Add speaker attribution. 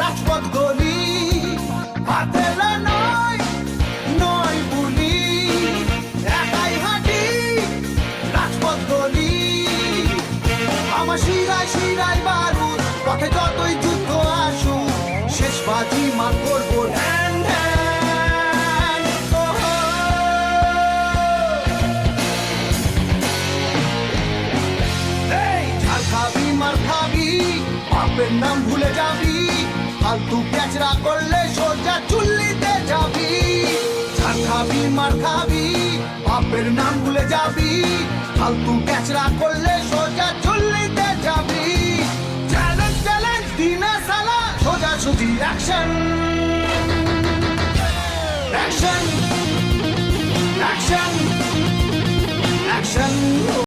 Speaker 1: রাজপথ গলি নয় নয় একাই হাঁটি রাজপথ গলি। আমার শিরায় শিরায় বারুদ, পথে যতই যুদ্ধ আসু শেষ বাজি মার করব। ধ্যান খাবি, বাপের নাম ভুলে যাবি। ফালতু ক্যাচরা করলে সোজা চুল্লিতে যাবি। ঝাড় খাবি, মার খাবি, বাপের নাম ভুলে যাবি। ফালতু ক্যাচরা করলে সোজা চুল্লিতে যাবি। চ্যালেঞ্জ চ্যালেঞ্জ দিনা সালা, সোজা সুজি অ্যাকশন অ্যাকশন